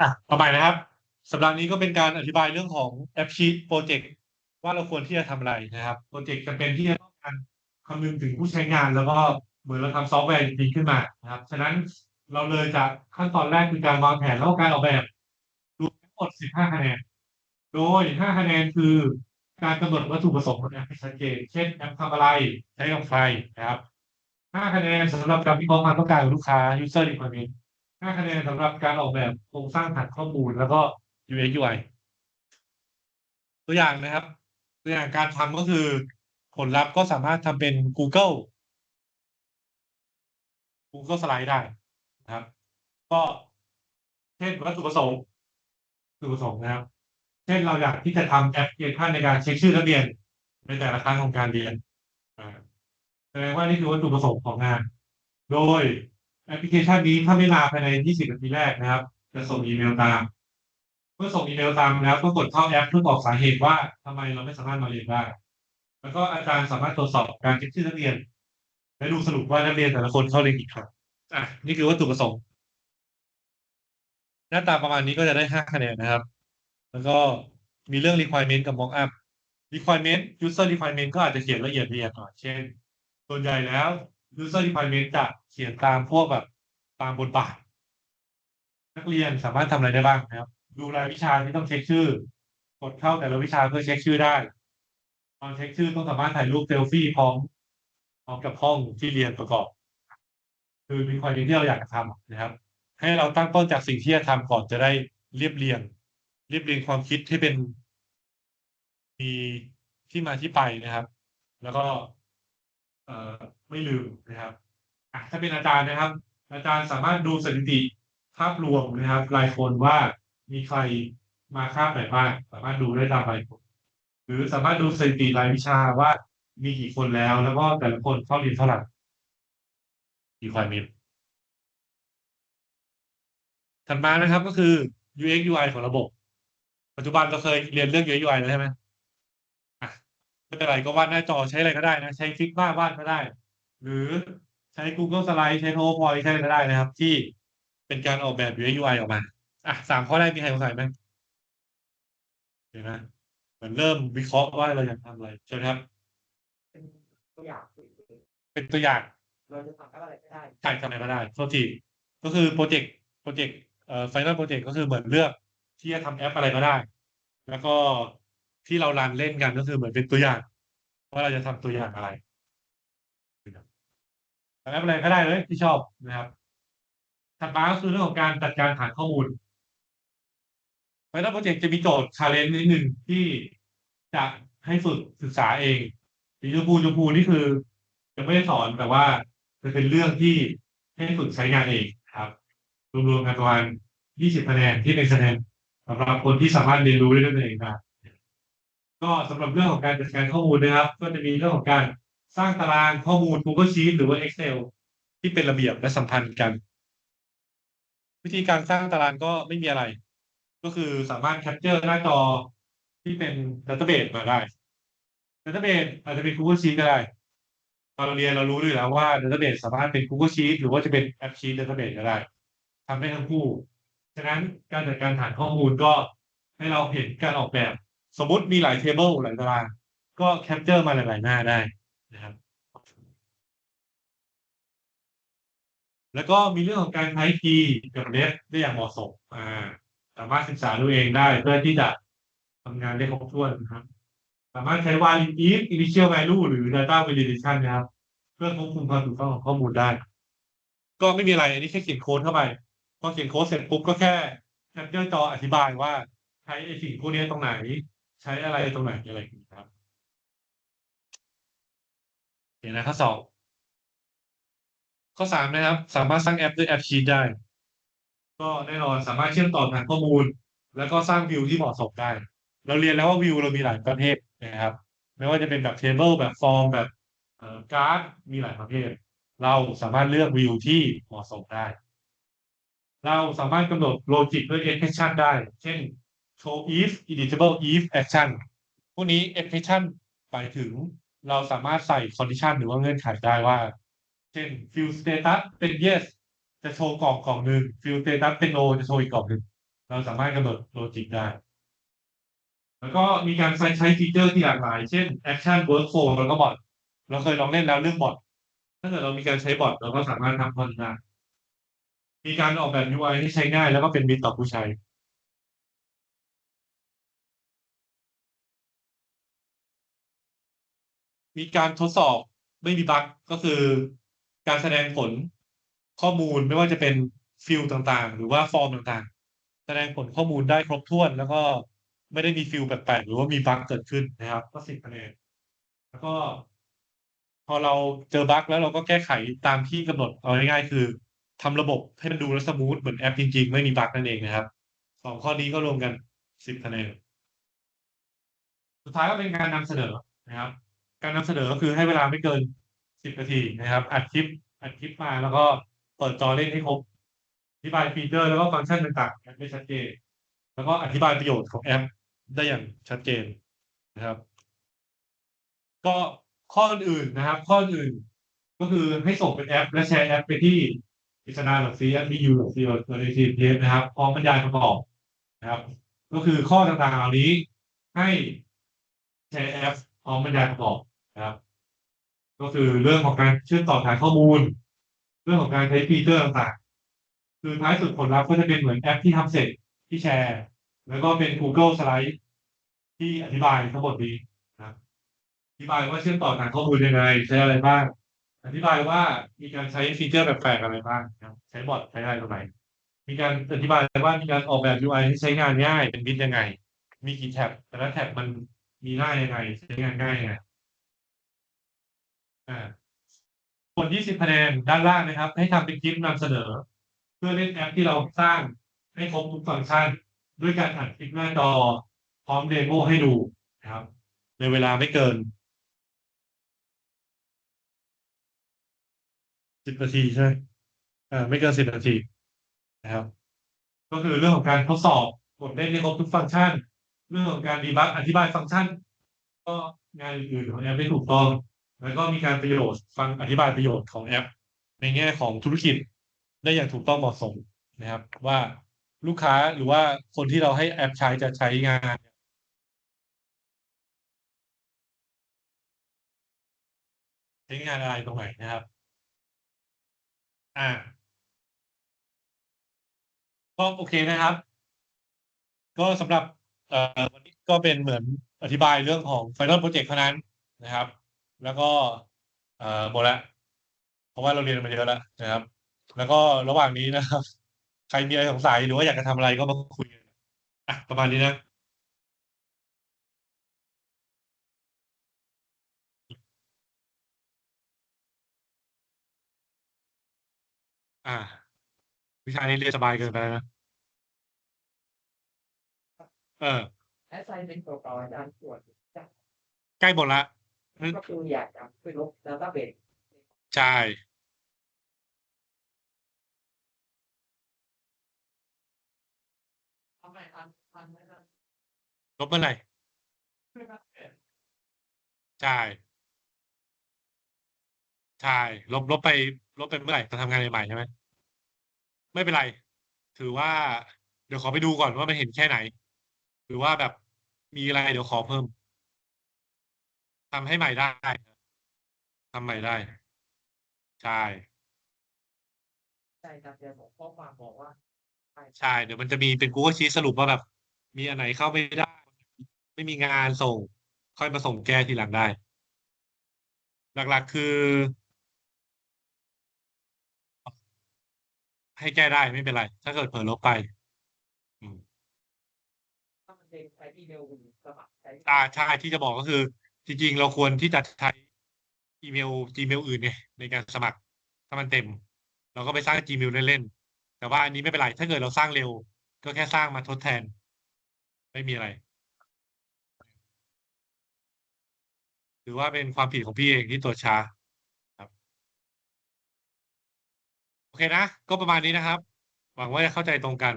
อะต่อไปนะครับสัปดาห์นี้ก็เป็นการอธิบายเรื่องของแอปชีตโปรเจกต์ว่าเราควรที่จะทำอะไรนะครับโปรเจกต์จำเป็นที่จะต้องการคำนึงถึงผู้ใช้งาน แล้วก็เหมือนเราทำซอฟต์แวร์จริงขึ้นมานะครับฉะนั้นเราเลยจากขั้นตอนแรกคือการวางแผนแล้วก็การออกแบบรวมทั้งหมด 15 คะแนน โดย 5 คะแนนคือการกำหนดวัตถุประสงค์ของแอปให้ชัดเจน เช่นแอปทำอะไรใช้กับใครนะครับ 5 คะแนนสำหรับการวิเคราะห์ความต้องการของลูกค้า user requirement 5คะแนนสำหรับการออกแบบโครงสร้างฐานข้อมูลแล้วก็ UX UI ตัวอย่างนะครับ ตัวอย่างการทำก็คือผลลัพธ์ก็สามารถทำเป็น Google Google Slide ได้นะครับ ก็เช่นวัตถุประสงค์วัตถุประสงค์นะครับ เช่นเราอยากที่จะทำแอปพลิเคชันในการเช็คชื่อนักเรียนในแต่ละครั้งของการเรียนแสดงว่านี่คือวัตถุประสงค์ของงาน โดย แอปพลิเคชันนี้ถ้าไม่มาภายใน 20 นาทีแรกนะครับ จะส่งอีเมลตาม เมื่อส่งอีเมลตามแล้วก็กดเข้าแอปเพื่อบอกสาเหตุว่าทำไมเราไม่สามารถมาเรียนได้ แล้วก็อาจารย์สามารถตรวจสอบการเช็คชื่อนักเรียน และดูสรุปว่านักเรียนแต่ละคนเข้าเรียนกี่ครั้งอะนี่คือวัตถุประสงค์ หน้าตาประมาณนี้ก็จะได้ 5 คะแนนนะครับ แล้วก็มีเรื่อง requirement กับ mock up requirement user requirement ก็อาจจะเขียนละเอียดละเอียดหน่อยเช่น ส่วนใหญ่แล้ว user requirement จะ เขียนตามพวกแบบตามบทบาท นักเรียนสามารถทำอะไรได้บ้างนะครับ ดูรายวิชาที่ต้องเช็คชื่อ กดเข้าแต่ละวิชาเพื่อเช็คชื่อได้ตอนเช็คชื่อต้องสามารถถ่ายรูปเซลฟี่พร้อมพร้อมกับห้องที่เรียนประกอบ คือมีความที่เราอยากจะทำนะครับ ให้เราตั้งต้นจากสิ่งที่จะทำก่อนจะได้เรียบเรียง เรียบเรียงความคิดให้เป็น มีที่มาที่ไปนะครับ แล้วก็ เอ่อไม่ลืมนะครับ ถ้าเป็นอาจารย์นะครับ อาจารย์สามารถดูสถิติภาพรวมนะครับรายคนว่ามีใครมาคาไหนบ้างสามารถดูได้ตามรายคนหรือสามารถดูสถิติรายวิชาว่ามีกี่คนแล้ว แล้วก็แต่ละคนเข้าเรียนเท่าไหร่กี่ความมีถัดมานะครับก็คือ UX UI ของระบบ ปัจจุบันเราเคยเรียนเรื่อง UX UI แล้วใช่ไหมอะไม่เป็นไรก็วาดหน้าจอใช้อะไรก็ได้นะ ใช้ Figma วาดก็ได้ หรือ ใช้ Google Slide ใช้ PowerPoint ใช้อะไรก็ได้นะครับ ที่เป็นการออกแบบ UX UI ออกมา อะสามข้อแรกมีใครสงสัยไหมเดี๋ยวนะเหมือนเริ่มวิเคราะห์ว่าเราอยากทำอะไรใช่ไหมครับ เป็นตัวอย่างเป็นตัวอย่างเราจะทำอะไรก็ได้ใช่ทำอะไรก็ได้โทษทีก็คือโปรเจกต์โปรเจกต์เอ่อ final project ก็คือเหมือนเลือกที่จะทำแอปอะไรก็ได้ แล้วก็ที่เรารันเล่นกันก็คือเหมือนเป็นตัวอย่าง ว่าเราจะทำตัวอย่างอะไรทำ แอปอะไรก็ได้เลยที่ชอบนะครับ ถัดมาก็คือเรื่องของการจัดการฐานข้อมูล final project จะมีโจทย์ challenge นิดหนึ่งที่จะให้ฝึกศึกษาเองสีชมพูชมพูนี่คือยังไม่ได้สอนแต่ว่าจะเป็นเรื่องที่ให้ฝึกใช้งานเองครับ รวมๆกันประมาณ20คะแนนที่เป็นคะแนนสำหรับคนที่สามารถเรียนรู้ได้ด้วยตัวเองได้ก็สำหรับเรื่องของการจัดการข้อมูลนะครับ ก็จะมีเรื่องของการ สร้างตารางข้อมูล Google Sheet หรือว่า Excel ที่เป็นระเบียบและสัมพันธ์กัน วิธีการสร้างตารางก็ไม่มีอะไร ก็คือสามารถแคปเจอร์หน้าจอที่เป็นดัตเตอร์เบสมาได้ดัตเตอร์เบสอาจจะเป็น Google Sheet ก็ได้ ตอนเราเรียนเรารู้อยู่แล้วว่า Database สามารถเป็น Google Sheet หรือว่าจะเป็น App Sheet Database ก็ได้ทำได้ทั้งคู่ ฉะนั้นการจัดการฐานข้อมูลก็ให้เราเห็นการออกแบบ สมมติมีหลาย table หลายตาราง ก็แคปเจอร์มาหลายๆหน้าได้ นะครับ แล้วก็มีเรื่องของการใช้ key กับ net ได้อย่างเหมาะสมอ่าสามารถศึกษาดูเองได้เพื่อที่จะทำงานได้ครบถ้วนนะครับ สามารถใช้ while if initial value หรือ data validation นะครับ เพื่อควบคุมความถูกต้องของข้อมูลได้ ก็ไม่มีอะไรอันนี้แค่เขียนโค้ดเข้าไปพอเขียนโค้ดเสร็จปุ๊บก็แค่แคปเจอร์จออธิบายว่าใช้ไอสิ่งพวกนี้ตรงไหน ใช้อะไรตรงไหนอะไรอย่างนี้ครับ เดี๋ยวนะข้อสอบข้อสามนะครับ สามารถสร้างแอปด้วยแอปชีตได้ ก็แน่นอนสามารถเชื่อมต่อฐานข้อมูล แล้วก็สร้างวิวที่เหมาะสมได้ เราเรียนแล้วว่าวิวเรามีหลายประเภทนะครับ ไม่ว่าจะเป็นแบบเทเบิลแบบฟอร์มแบบการ์ดมีหลายประเภท เราสามารถเลือกวิวที่เหมาะสมได้ เราสามารถกำหนดโลจิกด้วย expression ได้ เช่น show if editable if action พวกนี้ expression หมายถึง เราสามารถใส่ condition หรือว่าเงื่อนไขได้ว่า เช่น fill status เป็น yes จะโชว์กล่องกล่องหนึ่ง fill status เป็น no จะโชว์อีกกล่องหนึ่งเราสามารถกำหนดโลจิกได้ แล้วก็มีการใช้ฟีเจอร์ที่หลากหลาย เช่น Action Workflow แล้วก็บอทเราเคยลองเล่นแล้วเรื่องบอทถ้าเกิดเรามีการใช้บอทเราก็สามารถทำพอดได้มีการออกแบบ UI ที่ใช้ง่ายแล้วก็เป็นมิตรต่อผู้ใช้ มีการทดสอบไม่มีบั๊กก็คือการแสดงผลข้อมูลไม่ว่าจะเป็นฟิลต่างๆ หรือว่าฟอร์มต่างๆ แสดงผลข้อมูลได้ครบถ้วน แล้วก็ไม่ได้มีฟิลแปลกๆ หรือว่ามีบั๊กเกิดขึ้นนะครับ ก็สิบคะแนนแล้วก็ พอเราเจอบั๊กแล้วเราก็แก้ไขตามที่กำหนดเอาง่ายๆคือทำระบบให้มันดูแลสมูทเหมือนแอปจริงๆ ไม่มีบั๊กนั่นเองนะครับสองข้อนี้ก็รวมกันสิบคะแนนสุดท้ายก็เป็นการนำเสนอนะครับ การนำเสนอก็คือให้เวลาไม่เกินสิบนาทีนะครับ อัดคลิปอัดคลิปมาแล้วก็เปิดจอเล่นให้ครบอธิบายฟีเจอร์แล้วก็ฟังก์ชันต่างๆได้ชัดเจน แล้วก็อธิบายประโยชน์ของแอปได้อย่างชัดเจนนะครับ ก็ข้ออื่นๆนะครับ ข้ออื่นก็คือให้ส่งเป็นแอป และแชร์แอปไปที่กิจนาหลักซีแอปที่ยูหลักซีหลักซีเนะครับพร้อมบรรยายประกอบนะครับ ก็คือข้อต่างๆเหล่านี้ให้แชร์แอปพร้อมบรรยายประกอบ นะครับ ก็คือเรื่องของการเชื่อมต่อฐานข้อมูล เรื่องของการใช้ฟีเจอร์ต่างๆ คือท้ายสุดผลลัพธ์ก็จะเป็นเหมือนแอปที่ทำเสร็จที่แชร์ แล้วก็เป็น Google สไลด์ที่อธิบายทั้งหมดนี้นะอธิบายว่าเชื่อมต่อฐานข้อมูลยังไง ใช้อะไรบ้าง อธิบายว่ามีการใช้ฟีเจอร์แปลกๆอะไรบ้างใช้บอทใช้อะไรตรงไหนมีการอธิบายว่ามีการออกแบบ UI ให้ใช้งานง่ายเป็นมิตยังไง มีกี่แท็บแต่ละแท็บมันมีหน้ายังไง ใช้งานง่ายยังไง อ่าผล20คะแนนด้านล่างนะครับ ให้ทำเป็นคลิปนำเสนอ เพื่อเล่นแอปที่เราสร้างให้ครบทุกฟังก์ชัน ด้วยการอัดคลิปหน้าจอพร้อมเดโมให้ดูนะครับ ในเวลาไม่เกินสิบนาทีใช่ไหมอ่าไม่เกินสิบนาทีนะครับ ก็คือเรื่องของการทดสอบกดเล่นให้ครบทุกฟังก์ชัน เรื่องของการดีบักอธิบายฟังก์ชัน ก็งานอื่นของแอปได้ถูกต้อง แล้วก็มีการประโยชน์ฟังอธิบายประโยชน์ของแอป ในแง่ของธุรกิจได้อย่างถูกต้องเหมาะสมนะครับ ว่าลูกค้าหรือว่าคนที่เราให้แอปใช้จะใช้งานใช้งานอะไรตรงไหนนะครับ อ่าก็โอเคนะครับ ก็สำหรับเอ่อวันนี้ก็เป็นเหมือนอธิบายเรื่องของ Final Project เท่านั้นนะครับ แล้วก็เอ่อหมดละเพราะว่าเราเรียนมาเยอะแล้วนะครับ แล้วก็ระหว่างนี้นะครับ ใครมีอะไรสงสัยหรือว่าอยากจะทำอะไรก็มาคุยกันอะประมาณนี้นะอ่า วิชานี้เรียนสบายเกินไปแล้วนะเออแอสไซน์เป็นตัวต่ออาจารย์ตรวจจับใกล้หมดละ ก็คืออยากจะไปลบดัตต้าเบสใช่ทำไมทันทันไหมครับลบเมื่อไหร่ใช่ใช่ลบลบไปลบไปเมื่อไหร่ตอนทำงานใหม่ๆใช่ไหมไม่เป็นไร ถือว่า เดี๋ยวขอไปดูก่อนว่ามันเห็นแค่ไหน หรือว่าแบบมีอะไรเดี๋ยวขอเพิ่ม ทำให้ใหม่ได้ทำใหม่ได้ ใช่ ใช่ครับเดี๋ยวผมข้อความบอกว่าใช่ เดี๋ยวมันจะมีเป็น Google Sheet สรุปว่าแบบ มีอันไหนเข้าไม่ได้ ไม่มีงานส่ง ค่อยมาส่งแก้ทีหลังได้ หลักๆคือ ให้แก้ได้ไม่เป็นไร ถ้าเกิดเผลอลบไปอืมถ้ามันเด้งไปที่เมลสมัครใช้อ่าใช่ที่จะบอกก็คือ จริงๆ เราควรที่จะใช้อีเมล Gmail อื่นเนี่ยในการสมัครถ้ามันเต็ม เราก็ไปสร้าง Gmail เล่นๆแต่ว่าอันนี้ไม่เป็นไร ถ้าเกิดเราสร้างเร็ว ก็แค่สร้างมาทดแทน ไม่มีอะไรถือว่าเป็นความผิดของพี่เองที่ตัวจช้าครับ โอเคนะ ก็ประมาณนี้นะครับ หวังว่าจะเข้าใจตรงกัน